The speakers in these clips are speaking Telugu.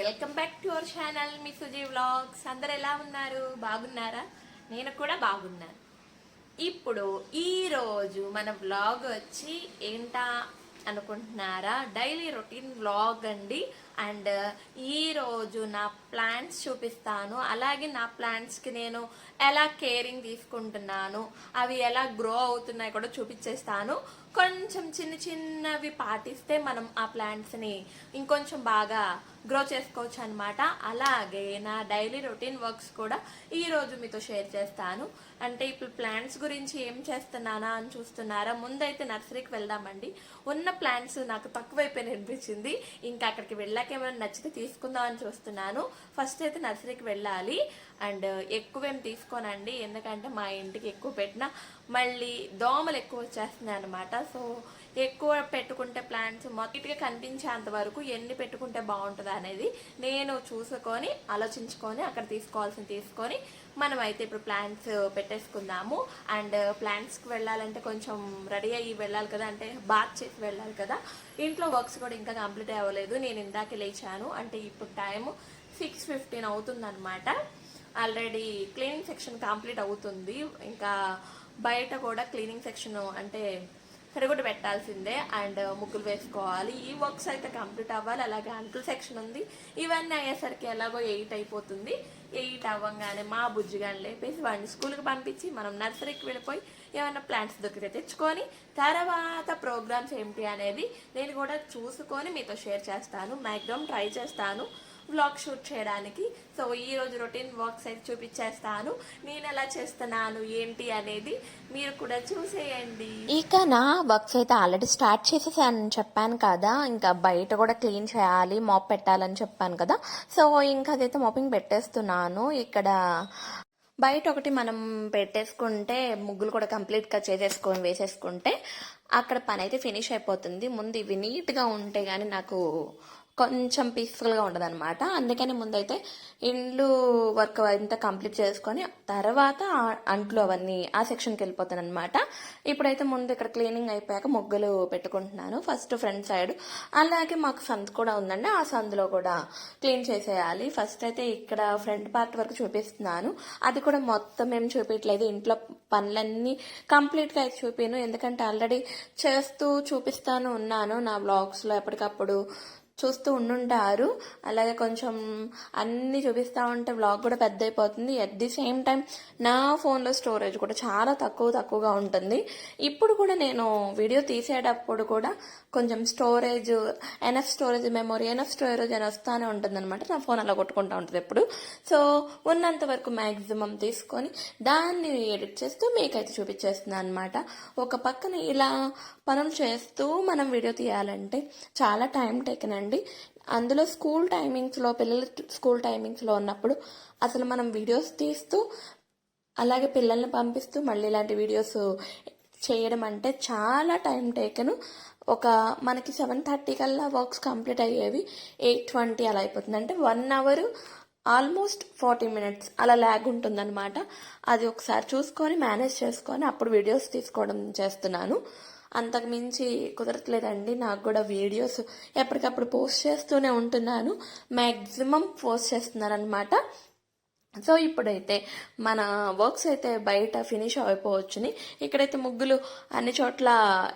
Welcome back to our channel me Suji vlogs. అందరు ఎలా ఉన్నారు? బాగున్నారా? నేను కూడా బాగున్నాను. ఇప్పుడు ఈ రోజు మన వ్లాగ్ వచ్చి ఏంటా అనుకుంటున్నారా? డైలీ రొటీన్ వ్లాగ్ అండి. అండ్ ఈ రోజు నా ప్లాంట్స్ చూపిస్తాను. అలాగే నా ప్లాంట్స్కి నేను ఎలా కేరింగ్ తీసుకుంటున్నాను అవి ఎలా గ్రో అవుతున్నాయి కూడా చూపించేస్తాను కొంచెం చిన్న చిన్నవి పాటిస్తే మనం ఆ ప్లాంట్స్ని ఇంకొంచెం బాగా గ్రో చేసుకోవచ్చు అనమాట అలాగే నా డైలీ రొటీన్ వర్క్స్ కూడా ఈరోజు మీతో షేర్ చేస్తాను. అంటే ఇప్పుడు ప్లాంట్స్ గురించి ఏం చేస్తున్నానా అని చూస్తున్నారా? ముందైతే నర్సరీకి వెళ్దామండి. ఉన్న ప్లాంట్స్ నాకు తక్కువైపోయి అనిపించింది. ఇంకా అక్కడికి వెళ్ళాక ఏమైనా నచ్చితే తీసుకుందాం అని చూస్తున్నాను. ఫస్ట్ అయితే నర్సరీకి వెళ్ళాలి. అండ్ ఎక్కువేం తీసుకోనండి. ఎందుకంటే మా ఇంటికి ఎక్కువ పెట్టినా మళ్ళీ దోమలు ఎక్కువ వచ్చేస్తున్నాయి అనమాట సో ఎక్కువ పెట్టుకుంటే ప్లాంట్స్ మొదటిగా కనిపించేంత వరకు ఎన్ని పెట్టుకుంటే బాగుంటుంది అనేది నేను చూసుకొని ఆలోచించుకొని అక్కడ తీసుకోవాల్సింది తీసుకొని మనం అయితే ఇప్పుడు ప్లాంట్స్ పెట్టేసుకుందాము. అండ్ ప్లాంట్స్కి వెళ్ళాలంటే కొంచెం రెడీ అయ్యి వెళ్ళాలి కదా. అంటే బాత్ చేసి వెళ్ళాలి కదా. ఇంట్లో వర్క్స్ కూడా ఇంకా కంప్లీట్ అవ్వలేదు. నేను ఇందాకే లేచాను. అంటే ఇప్పుడు టైం సిక్స్ ఫిఫ్టీన్ అవుతుందన్నమాట. ఆల్రెడీ క్లీనింగ్ సెక్షన్ కంప్లీట్ అవుతుంది. ఇంకా బయట కూడా క్లీనింగ్ సెక్షన్ అంటే సరిగుడ్డ పెట్టాల్సిందే. అండ్ ముగ్గులు వేసుకోవాలి. ఈ వర్క్స్ అయితే కంప్లీట్ అవ్వాలి. అలాగే అంకుల్ సెక్షన్ ఉంది. ఇవన్నీ అయ్యేసరికి ఎలాగో ఎయిట్ అయిపోతుంది. ఎయిట్ అవ్వగానే మా బుజ్జిగాని లేపేసి వాడిని స్కూల్కి పంపించి మనం నర్సరీకి వెళ్ళిపోయి ఏమైనా ప్లాంట్స్ దొరికితే తెచ్చుకొని తర్వాత ప్రోగ్రామ్స్ ఏమిటి అనేది నేను కూడా చూసుకొని మీతో షేర్ చేస్తాను. మ్యాక్సిమం ట్రై చేస్తాను. వ్లాగ్ షూట్ చేయడానికి. సో ఈరోజు రొటీన్ వర్క్స్ అయితే చూపించేస్తాను. నేను ఎలా చేస్తున్నాను ఏంటి అనేది మీరు కూడా చూసేయండి. ఇక నా వర్క్స్ అయితే ఆల్రెడీ స్టార్ట్ చేసేసాను చెప్పాను కదా. ఇంకా బయట కూడా క్లీన్ చేయాలి మాప్ పెట్టాలని చెప్పాను కదా. సో ఇంకా అదైతే మాపింగ్ పెట్టేస్తున్నాను. ఇక్కడ బయట ఒకటి మనం పెట్టేసుకుంటే ముగ్గులు కూడా కంప్లీట్గా చేసేసుకొని వేసేసుకుంటే అక్కడ పని అయితే ఫినిష్ అయిపోతుంది. ముందు ఇవి నీట్గా ఉంటే కానీ నాకు కొంచెం పీస్ఫుల్గా ఉండదు అనమాట అందుకని ముందైతే ఇండ్లు వర్క్ అంతా కంప్లీట్ చేసుకొని తర్వాత అంట్లు అవన్నీ ఆ సెక్షన్కి వెళ్ళిపోతాను అనమాట ఇప్పుడైతే ముందు ఇక్కడ క్లీనింగ్ అయిపోయాక ముగ్గులు పెట్టుకుంటున్నాను ఫస్ట్ ఫ్రంట్ సైడ్ అలాగే మాకు సందు కూడా ఉందండి ఆ సందులో కూడా క్లీన్ చేసేయాలి. ఫస్ట్ అయితే ఇక్కడ ఫ్రంట్ పార్ట్ వరకు చూపిస్తున్నాను. అది కూడా మొత్తం ఏం చూపించలేదు ఇంట్లో పనులన్నీ కంప్లీట్గా అయితే చూపాను. ఎందుకంటే ఆల్రెడీ చేస్తూ చూపిస్తాను ఉన్నాను నా బ్లాగ్స్లో ఎప్పటికప్పుడు. చూస్తూ ఉండుంటారు. అలాగే కొంచెం అన్నీ చూపిస్తూ ఉంటే వ్లాగ్ కూడా పెద్ద అయిపోతుంది ఎట్ ది సేమ్ టైం నా ఫోన్లో స్టోరేజ్ కూడా చాలా తక్కువ తక్కువగా ఉంటుంది. ఇప్పుడు కూడా నేను వీడియో తీసేటప్పుడు కూడా కొంచెం storage enough storage memory enough storage అని వస్తానే ఉంటుంది అనమాట నా ఫోన్ అలా కొట్టుకుంటూ ఉంటుంది ఎప్పుడు. సో ఉన్నంత వరకు మ్యాక్సిమం తీసుకొని దాన్ని ఎడిట్ చేస్తూ మీకైతే చూపించేస్తున్నాను అనమాట ఒక పక్కన ఇలా మనం చేస్తూ మనం వీడియో తీయాలంటే చాలా టైం టేకన్ అండి అందులో స్కూల్ టైమింగ్స్లో పిల్లలు స్కూల్ టైమింగ్స్లో ఉన్నప్పుడు అసలు మనం వీడియోస్ తీస్తూ అలాగే పిల్లల్ని పంపిస్తూ మళ్ళీ ఇలాంటి వీడియోస్ చేయడం అంటే చాలా టైం టేకను. ఒక మనకి సెవెన్ థర్టీ కల్లా వర్క్స్ కంప్లీట్ అయ్యేవి ఎయిట్ ట్వంటీ అలా అయిపోతుంది. అంటే one hour almost forty minutes అలా ల్యాగ్ ఉంటుందన్నమాట. అది ఒకసారి చూసుకొని మేనేజ్ చేసుకొని అప్పుడు వీడియోస్ తీసుకోవడం చేస్తున్నాను. అంతకుమించి కుదరట్లేదండి. నాకు కూడా వీడియోస్ ఎప్పటికప్పుడు పోస్ట్ చేస్తూనే ఉంటున్నాను. మ్యాక్సిమం పోస్ట్ చేస్తున్నాను అనమాట సో ఇప్పుడైతే మన వర్క్స్ అయితే బయట ఫినిష్ అయిపోవచ్చుని ఇక్కడైతే ముగ్గులు అన్ని చోట్ల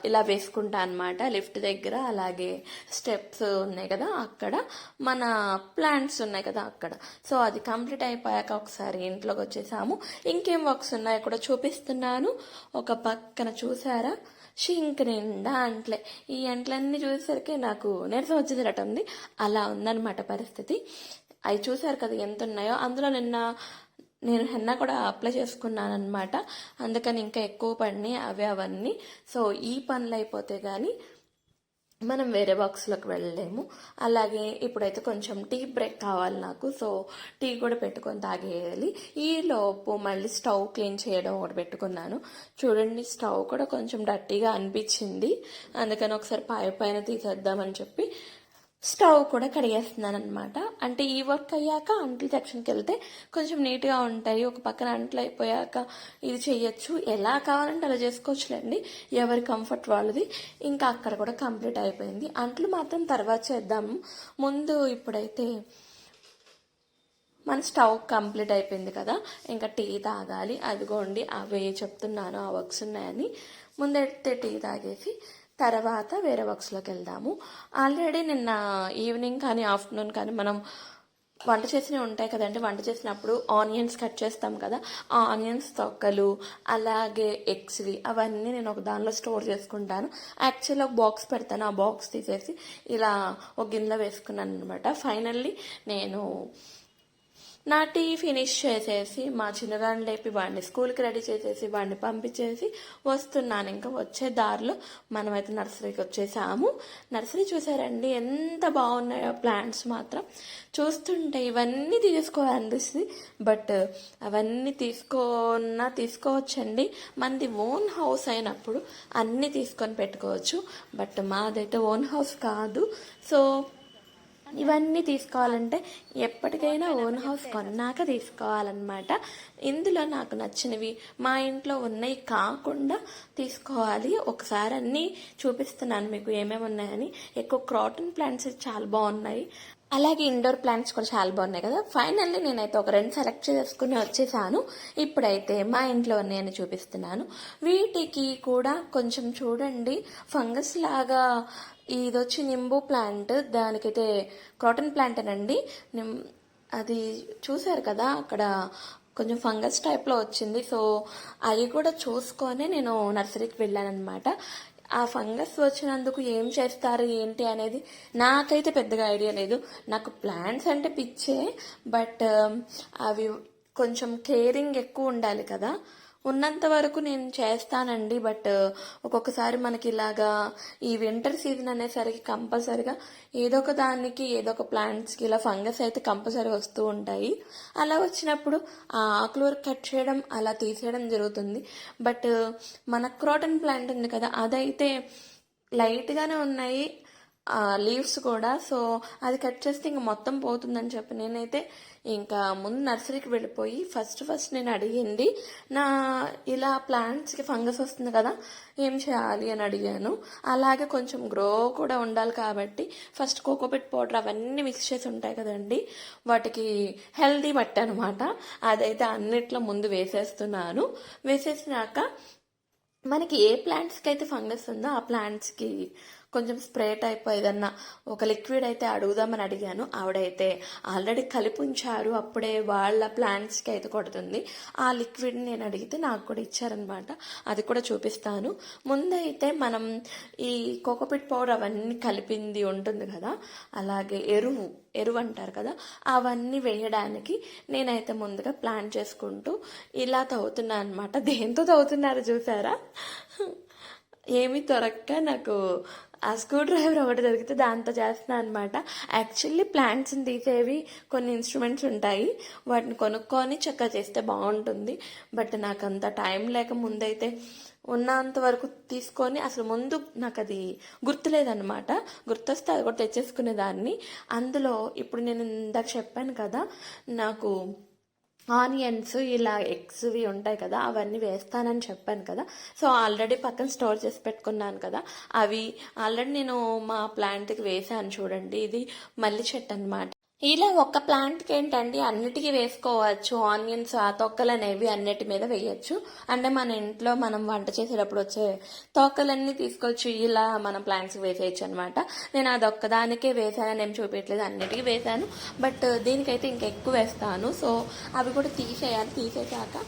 ఇలా వేసుకుంటా అనమాట లిఫ్ట్ దగ్గర అలాగే స్టెప్స్ ఉన్నాయి కదా అక్కడ. మన ప్లాంట్స్ ఉన్నాయి కదా అక్కడ. సో అది కంప్లీట్ అయిపోయాక ఒకసారి ఇంట్లోకి వచ్చేసాము. ఇంకేం వర్క్స్ ఉన్నాయో కూడా చూపిస్తున్నాను. ఒక పక్కన చూసారా? షింక్ నిండా అంట్లే. ఈ అంట్లన్నీ చూసేసరికి నాకు నీరసం వచ్చేదిరట ఉంది. అలా ఉందన్నమాట పరిస్థితి. అవి చూసారు కదా ఎంత ఉన్నాయో అందులో నిన్న నేను హెన్నా కూడా అప్లై చేసుకున్నాను అనమాట అందుకని ఇంకా ఎక్కువ పడినాయి అవి అవన్నీ. సో ఈ పనులు అయిపోతే కానీ మనం వేరే బాక్స్లోకి వెళ్ళలేము. అలాగే ఇప్పుడైతే కొంచెం టీ బ్రేక్ కావాలి నాకు. సో టీ కూడా పెట్టుకొని తాగేయాలి. ఈ లోపు మళ్ళీ స్టవ్ క్లీన్ చేయడం ఒకటి పెట్టుకున్నాను. చూడండి స్టవ్ కూడా కొంచెం డట్టీగా అనిపించింది. అందుకని ఒకసారి పై పైన తీసేద్దామని చెప్పి స్టవ్ కూడా కడిగేస్తున్నాను అనమాట అంటే ఈ వర్క్ అయ్యాక అంట్లు సెక్షన్కి వెళ్తే కొంచెం నీట్గా ఉంటాయి. ఒక పక్కన అంట్లు అయిపోయాక ఇది చేయొచ్చు. ఎలా కావాలంటే అలా చేసుకోవచ్చులేండి. ఎవరి కంఫర్ట్ వాళ్ళది. ఇంకా అక్కడ కూడా కంప్లీట్ అయిపోయింది. అంట్లు మాత్రం తర్వాత చేద్దాము ముందు ఇప్పుడైతే మన స్టవ్ కంప్లీట్ అయిపోయింది కదా. ఇంకా టీ తాగాలి. అదిగోండి అవే చెప్తున్నాను. ఆ వర్క్స్ ఉన్నాయని. ముందైతే టీ తాగేసి తర్వాత వేరే వర్క్స్లోకి వెళ్దాము. ఆల్రెడీ నిన్న ఈవినింగ్ కానీ ఆఫ్టర్నూన్ కానీ మనం వంట చేసినవి ఉంటాయి కదండి. వంట చేసినప్పుడు ఆనియన్స్ కట్ చేస్తాం కదా. ఆ ఆనియన్స్ తొక్కలు అలాగే ఎగ్స్వి అవన్నీ నేను ఒక దానిలో స్టోర్ చేసుకుంటాను. యాక్చువల్లీ ఒక బాక్స్ పెడతాను. ఆ బాక్స్ తీసేసి ఇలా ఒక గిన్నెలో వేసుకున్నాను అనమాట ఫైనల్లీ నేను నా టీ ఫినిష్ చేసేసి మా చిన్నగాని లేపి వాడిని స్కూల్కి రెడీ చేసేసి వాడిని పంపించేసి వస్తున్నాను. ఇంకా వచ్చే దారిలో మనమైతే నర్సరీకి వచ్చేసాము. నర్సరీ చూసారండి? ఎంత బాగున్నాయో ప్లాంట్స్ మాత్రం. చూస్తుంటే ఇవన్నీ తీసుకోవాలనిపిస్తుంది బట్ అవన్నీ తీసుకున్న తీసుకోవచ్చండి. మనది ఓన్ హౌస్ అయినప్పుడు అన్నీ తీసుకొని పెట్టుకోవచ్చు. బట్ మాదైతే ఓన్ హౌస్ కాదు. సో ఇవన్నీ తీసుకోవాలంటే ఎప్పటికైనా ఓన్ హౌస్ కొన్నాక తీసుకోవాలన్నమాట. ఇందులో నాకు నచ్చినవి మా ఇంట్లో ఉన్నాయి కాకుండా తీసుకోవాలి. ఒకసారి అన్నీ చూపిస్తున్నాను మీకు ఏమేమి ఉన్నాయని. ఎక్కువ క్రాటన్ ప్లాంట్స్ చాలా బాగున్నాయి. అలాగే ఇండోర్ ప్లాంట్స్ కూడా చాలా బాగున్నాయి కదా. ఫైనల్లీ నేనైతే ఒక రెండు సెలెక్ట్ చేసుకుని వచ్చేసాను. ఇప్పుడైతే మా ఇంట్లో ఉన్నాయని చూపిస్తున్నాను. వీటికి కూడా కొంచెం చూడండి. ఫంగస్ లాగా ఇది వచ్చి నింబు ప్లాంట్. దానికైతే కాటన్ ప్లాంట్ అనండి. అది చూసారు కదా అక్కడ కొంచెం ఫంగస్ టైప్లో వచ్చింది. సో అవి కూడా చూసుకొని నేను నర్సరీకి వెళ్ళానమాట ఆ ఫంగస్ వచ్చినందుకు ఏం చేస్తారు ఏంటి అనేది నాకైతే పెద్దగా ఐడియా లేదు. నాకు ప్లాంట్స్ అంటే పిచ్చే బట్ అవి కొంచెం కేరింగ్ ఎక్కువ ఉండాలి కదా. ఉన్నంత వరకు నేను చేస్తానండి బట్ ఒక్కొక్కసారి మనకి ఇలాగా ఈ వింటర్ సీజన్ అనేసరికి కంపల్సరిగా ఏదో ఒక దానికి ఏదో ఒక ప్లాంట్స్కి ఇలా ఫంగస్ అయితే కంపల్సరీ వస్తూ ఉంటాయి. అలా వచ్చినప్పుడు ఆ ఆకులు కట్ చేయడం అలా తీసేయడం జరుగుతుంది. బట్ మన క్రాటన్ ప్లాంట్ ఉంది కదా అదైతే లైట్గానే ఉన్నాయి లీవ్స్ కూడా. సో అది కట్ చేస్తే ఇంక మొత్తం పోతుందని చెప్పి నేనైతే ఇంకా ముందు నర్సరీకి వెళ్ళిపోయి ఫస్ట్ ఫస్ట్ నేను అడిగింది నా ఇలా ప్లాంట్స్కి ఫంగస్ వస్తుంది కదా ఏం చేయాలి అని అడిగాను. అలాగే కొంచెం గ్రో కూడా ఉండాలి కాబట్టి ఫస్ట్ కోకోపిట్ పౌడర్ అవన్నీ మిక్స్ చేసి ఉంటాయి కదండి వాటికి హెల్దీ మట్టి అనమాట అదైతే అన్నిట్లో ముందు వేసేస్తున్నాను. వేసేసినాక మనకి ఏ ప్లాంట్స్కి అయితే ఫంగస్ ఉందో ఆ ప్లాంట్స్కి కొంచెం స్ప్రే టైప్ ఏదన్నా ఒక లిక్విడ్ అయితే అడుగుదామని అడిగాను. ఆవిడైతే ఆల్రెడీ కలిపి ఉంచారు అప్పుడే వాళ్ళ ప్లాంట్స్కి అయితే కొడుతుంది. ఆ లిక్విడ్ నేను అడిగితే నాకు కూడా ఇచ్చారనమాట. అది కూడా చూపిస్తాను. ముందైతే మనం ఈ కోకోపిట్ పౌడర్ అవన్నీ కలిపింది ఉంటుంది కదా అలాగే ఎరువు ఎరువు అంటారు కదా అవన్నీ వేయడానికి నేనైతే ముందుగా ప్లాన్ చేసుకుంటూ ఇలా తవ్వుతున్నాను అనమాట. దేంతో తవ్వుతున్నారు చూసారా? ఏమీ దొరక్క నాకు ఆ స్క్రూ డ్రైవర్ ఒకటి దొరికితే దాంతో చేస్తున్నాను అనమాట యాక్చువల్లీ ప్లాంట్స్ని తీసేవి కొన్ని ఇన్స్ట్రుమెంట్స్ ఉంటాయి. వాటిని కొనుక్కొని చక్కగా చేస్తే బాగుంటుంది. బట్ నాకు అంత టైం లేక ముందైతే ఉన్నంత వరకు తీసుకొని అసలు ముందు నాకు అది గుర్తులేదనమాట గుర్తొస్తే అది కూడా తెచ్చేసుకునేదాన్ని. అందులో ఇప్పుడు నేను ఇందాక చెప్పాను కదా నాకు ఆనియన్స్ ఇలా ఎగ్స్వి ఉంటాయి కదా అవన్నీ వేస్తానని చెప్పాను కదా. సో ఆల్రెడీ పక్కన స్టోర్ చేసి పెట్టుకున్నాను కదా. అవి ఆల్రెడీ నేను మా ప్లాంట్కి వేసాను చూడండి. ఇది మల్లి చెట్టు అనమాట ఇలా ఒక ప్లాంట్కి ఏంటండి? అన్నిటికీ వేసుకోవచ్చు. ఆనియన్స్ ఆ తొక్కలు అనేవి అన్నిటి మీద వేయచ్చు. అంటే మన ఇంట్లో మనం వంట చేసేటప్పుడు వచ్చే తొక్కలన్నీ తీసుకొచ్చి ఇలా మనం ప్లాంట్స్కి వేసేయచ్చు అనమాట నేను అది ఒక్కదానికే వేసానని ఏం చూపించలేదు అన్నిటికీ వేసాను. బట్ దీనికైతే ఇంకా ఎక్కువ వేస్తాను. సో అవి కూడా తీసేయాలి. తీసేసాక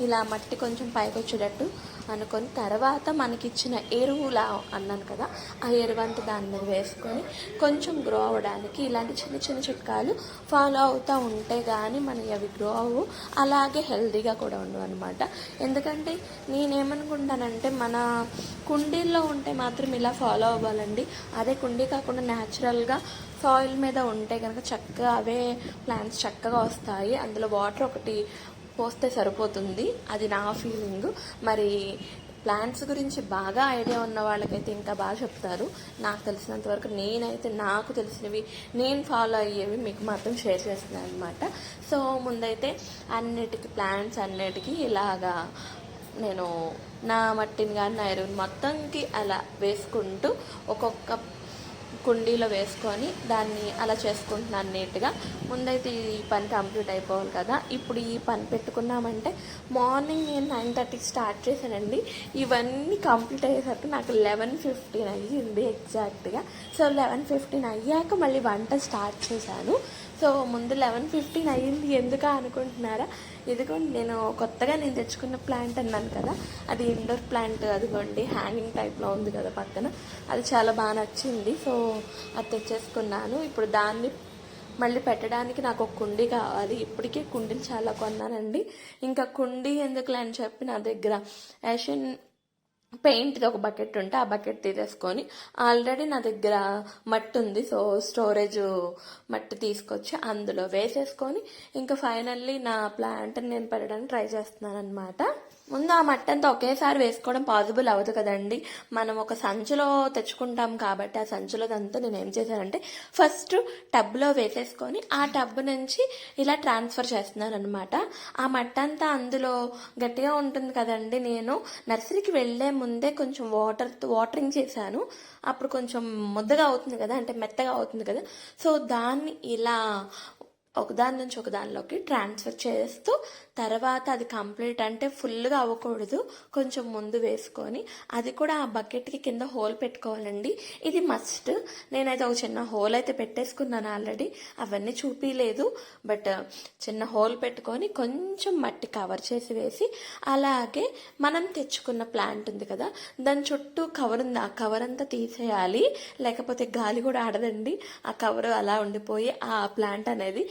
ఇలా మట్టి కొంచెం పైకి వచ్చేటట్టు అనుకొని తర్వాత మనకిచ్చిన ఎరువులా అన్నాను కదా ఆ ఎరువు అంతా దాని మీద వేసుకొని కొంచెం గ్రో అవ్వడానికి ఇలాంటి చిన్న చిన్న చిట్కాలు ఫాలో అవుతూ ఉంటే కానీ మనకి అవి గ్రో అవ్వు. అలాగే హెల్తీగా కూడా ఉండవు అనమాట ఎందుకంటే నేనేమనుకుంటానంటే మన కుండీల్లో ఉంటే మాత్రం ఇలా ఫాలో అవ్వాలండి. అదే కుండీ కాకుండా న్యాచురల్గా సాయిల్ మీద ఉంటే కనుక చక్కగా అవే ప్లాంట్స్ చక్కగా వస్తాయి. అందులో వాటర్ ఒకటి పోస్తే సరిపోతుంది. అది నా ఫీలింగ్. మరి ప్లాంట్స్ గురించి బాగా ఐడియా ఉన్న వాళ్ళకైతే ఇంకా బాగా చెప్తారు. నాకు తెలిసినంత వరకు నేనైతే నాకు తెలిసినవి నేను ఫాలో అయ్యేవి మీకు మాత్రం షేర్ చేస్తున్నాను అనమాట సో ముందైతే అన్నిటికీ ప్లాంట్స్ అన్నిటికీ ఇలాగా నేను నా మట్టిని కానీ నా ఎరువుని మొత్తంకి అలా వేసుకుంటూ ఒక్కొక్క కుండీలో వేసుకొని దాన్ని అలా చేసుకుంటున్నాను నీట్గా. ముందైతే ఈ పని కంప్లీట్ అయిపోవాలి కదా. ఇప్పుడు ఈ పని పెట్టుకున్నామంటే మార్నింగ్ నేను నైన్ థర్టీకి స్టార్ట్ చేశానండి. ఇవన్నీ కంప్లీట్ అయ్యేసరికి నాకు లెవెన్ ఫిఫ్టీన్ అయ్యింది ఎగ్జాక్ట్గా. సో లెవెన్ ఫిఫ్టీన్ అయ్యాక మళ్ళీ వంట స్టార్ట్ చేశాను. సో ముందు లెవెన్ ఫిఫ్టీన్ అయ్యింది ఎందుక అనుకుంటున్నారా? ఇదిగోండి నేను కొత్తగా నేను తెచ్చుకున్న ప్లాంట్ అన్నాను కదా అది ఇండోర్ ప్లాంట్ అదిగోండి హ్యాంగింగ్ టైప్లో ఉంది కదా పక్కన. అది చాలా బాగా నచ్చింది. సో అది తెచ్చేసుకున్నాను. ఇప్పుడు దాన్ని మళ్ళీ పెట్టడానికి నాకు ఒక కుండీ కావాలి. ఇప్పటికే కుండీలు చాలా కొన్నానండి. ఇంకా కుండీ ఎందుకులే అని చెప్పి నా దగ్గర. యాషన్ పెయింట్ది ఒక బకెట్ ఉంటే ఆ బకెట్ తీసేసుకొని ఆల్రెడీ నా దగ్గర మట్టి ఉంది సో స్టోరేజ్ మట్టి తీసుకొచ్చి అందులో వేసేసుకొని ఇంకా ఫైనల్లీ నా ప్లాంట్ నేను పెట్టడానికి ట్రై చేస్తున్నాను అనమాట ముందు ఆ మట్టంతా ఒకేసారి వేసుకోవడం పాసిబుల్ అవ్వదు కదండి. మనం ఒక సంచిలో తెచ్చుకుంటాం కాబట్టి ఆ సంచిలో అంతా నేను ఏం చేశానంటే ఫస్ట్ టబ్లో వేసేసుకొని ఆ టబ్ నుంచి ఇలా ట్రాన్స్ఫర్ చేస్తున్నాను అనమాట ఆ మట్టంతా అంతా అందులో గట్టిగా ఉంటుంది కదండి. నేను నర్సరీకి వెళ్ళే ముందే కొంచెం వాటర్ వాటరింగ్ చేశాను. అప్పుడు కొంచెం ముద్దగా అవుతుంది కదా అంటే మెత్తగా అవుతుంది కదా. సో దాన్ని ఇలా ఒకదాని నుంచి ఒకదానిలోకి ట్రాన్స్ఫర్ చేస్తూ తర్వాత అది కంప్లీట్ అంటే ఫుల్గా అవ్వకూడదు. కొంచెం ముందు వేసుకొని అది కూడా ఆ బకెట్కి కింద హోల్ పెట్టుకోవాలండి. ఇది మస్ట్. నేనైతే ఒక చిన్న హోల్ అయితే పెట్టేసుకున్నాను ఆల్రెడీ. అవన్నీ చూపించలేదు బట్ చిన్న హోల్ పెట్టుకొని కొంచెం మట్టి కవర్ చేసి వేసి అలాగే మనం తెచ్చుకున్న ప్లాంట్ ఉంది కదా దాని చుట్టూ కవర్ ఉంది. ఆ కవర్ అంతా తీసేయాలి. లేకపోతే గాలి కూడా ఆడదండి. ఆ కవర్ అలా ఉండిపోయి ఆ ప్లాంట్ అనేది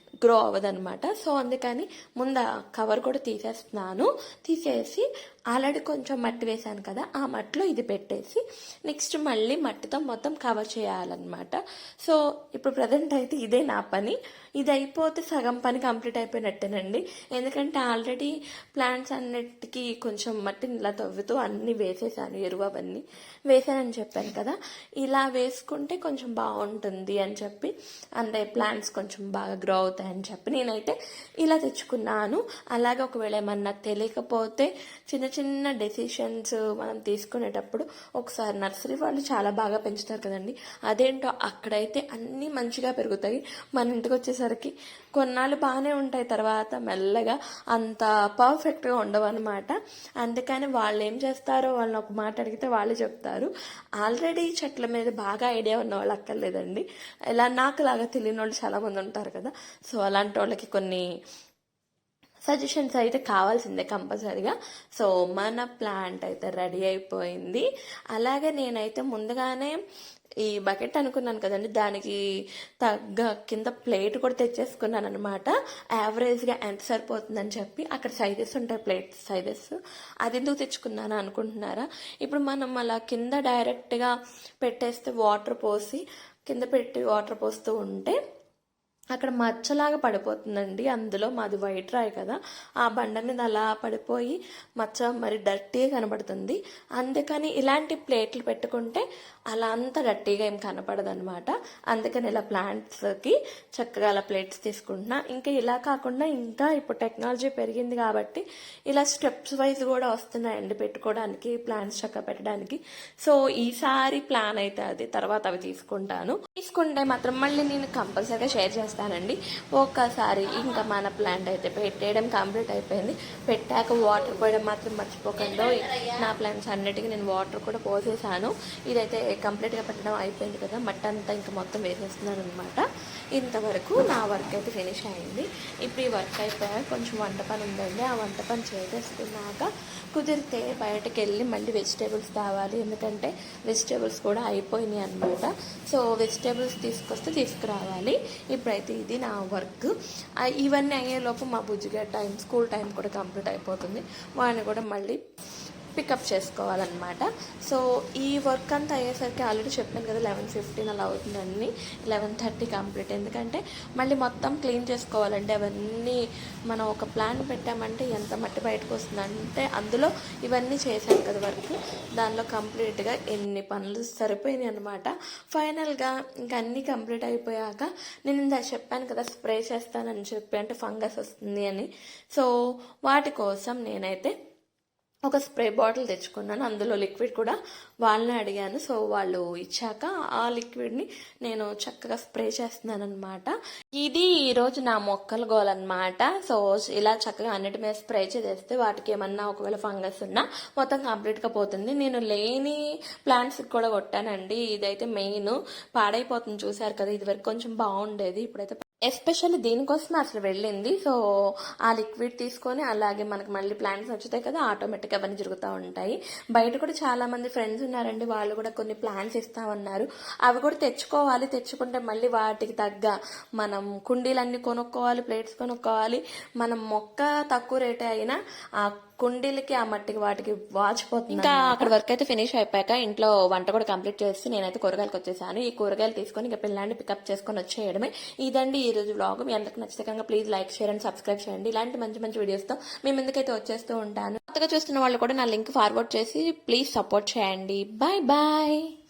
గ్రో అవ్వదనమాట సో అందుకని ముందు కవర్ కూడా తీసేస్తున్నాను. తీసేసి ఆల్రెడీ కొంచెం మట్టి వేశాను కదా ఆ మట్టిలో ఇది పెట్టేసి నెక్స్ట్ మళ్ళీ మట్టితో మొత్తం కవర్ చేయాలన్నమాట. సో ఇప్పుడు ప్రజెంట్ అయితే ఇదే నా పని. ఇది అయిపోతే సగం పని కంప్లీట్ అయిపోయినట్టేనండి. ఎందుకంటే ఆల్రెడీ ప్లాంట్స్ అన్నిటికీ కొంచెం మట్టిని ఇలా తవ్వుతూ అన్నీ వేసేసాను ఎరువు అవన్నీ. వేసానని చెప్పాను కదా ఇలా వేసుకుంటే కొంచెం బాగుంటుంది అని చెప్పి అంటే ప్లాంట్స్ కొంచెం బాగా గ్రో అవుతాయి అని చెప్పి నేనైతే ఇలా తెచ్చుకున్నాను. అలాగే ఒకవేళ ఏమన్నా తెలియకపోతే చిన్న చిన్న డెసిషన్స్ మనం తీసుకునేటప్పుడు ఒకసారి నర్సరీ వాళ్ళు చాలా బాగా పెంచుతారు కదండి. అదేంటో అక్కడైతే అన్నీ మంచిగా పెరుగుతాయి. మన ఇంటికి వచ్చేసరికి కొన్నాళ్ళు బాగానే ఉంటాయి. తర్వాత మెల్లగా అంత పర్ఫెక్ట్గా ఉండవు అనమాట అందుకని వాళ్ళు ఏం చేస్తారో వాళ్ళని ఒక మాట అడిగితే వాళ్ళు చెప్తారు. ఆల్రెడీ చెట్ల మీద బాగా ఐడియా ఉన్న వాళ్ళు అక్కర్లేదండి. ఇలా నాకు లాగా తెలియని వాళ్ళు చాలామంది ఉంటారు కదా. సో అలాంటి వాళ్ళకి కొన్ని సజెషన్స్ అయితే కావాల్సిందే కంపల్సరీగా. సో మన ప్లాంట్ అయితే రెడీ అయిపోయింది. అలాగే నేనైతే ముందుగానే ఈ బకెట్ అనుకున్నాను కదండి దానికి తగ్గ కింద ప్లేట్ కూడా తెచ్చేసుకున్నాను అనమాట యావరేజ్గా ఎంత సరిపోతుందని చెప్పి అక్కడ సైజెస్ ఉంటాయి ప్లేట్ సైజెస్ అది ఎందుకు తెచ్చుకున్నాను అనుకుంటున్నారా? ఇప్పుడు మనం అలా కింద డైరెక్ట్గా పెట్టేస్తే వాటర్ పోసి కింద పెట్టి వాటర్ పోస్తూ ఉంటే అక్కడ మచ్చలాగా పడిపోతుందండి. అందులో మాది వైట్ రాయి కదా. ఆ బండ మీద అలా పడిపోయి మచ్చ మరి డర్టీగా కనబడుతుంది. అందుకని ఇలాంటి ప్లేట్లు పెట్టుకుంటే అలా అంత డర్టీగా ఏం కనపడదు అనమాట అందుకని ఇలా ప్లాంట్స్కి చక్కగా అలా ప్లేట్స్ తీసుకుంటున్నా. ఇంకా ఇలా కాకుండా ఇంకా ఇప్పుడు టెక్నాలజీ పెరిగింది కాబట్టి ఇలా స్టెప్స్ వైజ్ కూడా వస్తున్నాయండి పెట్టుకోవడానికి ప్లాంట్స్ చక్కగా పెట్టడానికి. సో ఈసారి ప్లాన్ అయితే అది. తర్వాత అవి తీసుకుంటాను. తీసుకుంటే మాత్రం మళ్ళీ నేను కంపల్సరీగా షేర్ చేస్తాను. చేస్తానండి. ఒక్కసారి ఇంకా మన ప్లాంట్ అయితే పెట్టేయడం కంప్లీట్ అయిపోయింది. పెట్టాక వాటర్ పోయడం మాత్రం మర్చిపోకుండా. నా ప్లాంట్స్ అన్నిటికీ నేను వాటర్ కూడా పోసేసాను. ఇదైతే కంప్లీట్గా పెట్టడం అయిపోయింది కదా. మట్టి అంతా ఇంకా మొత్తం వేసేస్తున్నాను అనమాట ఇంతవరకు నా వర్క్ అయితే ఫినిష్ అయింది. ఇప్పుడు ఈ వర్క్ అయిపోయాక కొంచెం వంట పని ఉందండి. ఆ వంట పని చేసేసుకున్నాక కుదిరితే బయటకు వెళ్ళి మళ్ళీ వెజిటేబుల్స్ తేవాలి. ఎందుకంటే వెజిటేబుల్స్ కూడా అయిపోయినాయి అనమాట సో వెజిటేబుల్స్ తీసుకొస్తే తీసుకురావాలి. ఇప్పుడైతే ఇది నా వర్క్. ఇవన్నీ ఇవన్నీ అయ్యేలోపు మా బుజ్జిగా టైం స్కూల్ టైం కూడా కంప్లీట్ అయిపోతుంది. వాడిని కూడా మళ్ళీ పికప్ చేసుకోవాలన్నమాట. సో ఈ వర్క్ అంతా అయ్యేసరికి ఆల్రెడీ చెప్పాను కదా లెవెన్ ఫిఫ్టీన్ అలా అవుతుందండి లెవెన్ థర్టీ కంప్లీట్ ఎందుకంటే మళ్ళీ మొత్తం క్లీన్ చేసుకోవాలంటే అవన్నీ మనం ఒక ప్లాన్ పెట్టామంటే ఎంత మట్టి బయటకు వస్తుందంటే అందులో ఇవన్నీ చేశాను కదా వర్క్ దానిలో కంప్లీట్గా ఎన్ని పనులు సరిపోయినాయి అనమాట ఫైనల్గా ఇంకా అన్నీ కంప్లీట్ అయిపోయాక నేను ఇందా చెప్పాను కదా స్ప్రే చేస్తానని చెప్పి అంటే ఫంగస్ వస్తుంది అని. సో వాటి కోసం నేనైతే ఒక స్ప్రే బాటిల్ తెచ్చుకున్నాను. అందులో లిక్విడ్ కూడా వాళ్ళని అడిగాను. సో వాళ్ళు ఇచ్చాక ఆ లిక్విడ్ని నేను చక్కగా స్ప్రే చేస్తున్నాను అనమాట ఇది ఈరోజు నా మొక్కల గోల్ అనమాట సో ఇలా చక్కగా అన్నిటి మీద స్ప్రే చేసేస్తే వాటికి ఏమన్నా ఒకవేళ ఫంగస్ ఉన్నా మొత్తం కంప్లీట్గా పోతుంది. నేను లేని ప్లాంట్స్కి కూడా కొట్టానండి. ఇదైతే మెయిన్. పాడైపోతుంది. చూసారు కదా ఇది వరకు కొంచెం బాగుండేది. ఇప్పుడైతే ఎస్పెషల్లీ దీనికోసమే అసలు వెళ్ళింది. సో ఆ లిక్విడ్ తీసుకొని అలాగే మనకి మళ్ళీ ప్లాంట్స్ వచ్చుతాయి కదా ఆటోమేటిక్ అవన్నీ జరుగుతూ ఉంటాయి. బయట కూడా చాలామంది ఫ్రెండ్స్ ఉన్నారండి వాళ్ళు కూడా కొన్ని ప్లాంట్స్ ఇస్తామన్నారు. అవి కూడా తెచ్చుకోవాలి తెచ్చుకుంటే మళ్ళీ వాటికి తగ్గ మనం కుండీలన్నీ కొనుక్కోవాలి ప్లేట్స్ కొనుక్కోవాలి. మనం మొక్క తక్కువ రేటే అయినా ఆ కుండీలకి ఆ మట్టికి వాటికి వాచిపోతుంది ఇంకా అక్కడ వర్క్ అయితే ఫినిష్ అయిపోయాక ఇంట్లో వంట కూడా కంప్లీట్ చేసి నేనైతే కూరగాయలకు వచ్చేసాను. ఈ కూరగాయలు తీసుకొని ఇంకా పిల్లాన్ని పికప్ చేసుకొని వచ్చేయడమే. ఇదండి ఈ రోజు వ్లాగ్ మీ అందరికి నచ్చితే please like share and subscribe చేయండి. ఇలాంటి మంచి మంచి వీడియోస్తో మేము ఎందుకైతే వచ్చేస్తూ ఉంటాను. కొత్తగా చూస్తున్న వాళ్ళు కూడా నా లింక్ ఫార్వర్డ్ చేసి ప్లీజ్ సపోర్ట్ చేయండి. Bye bye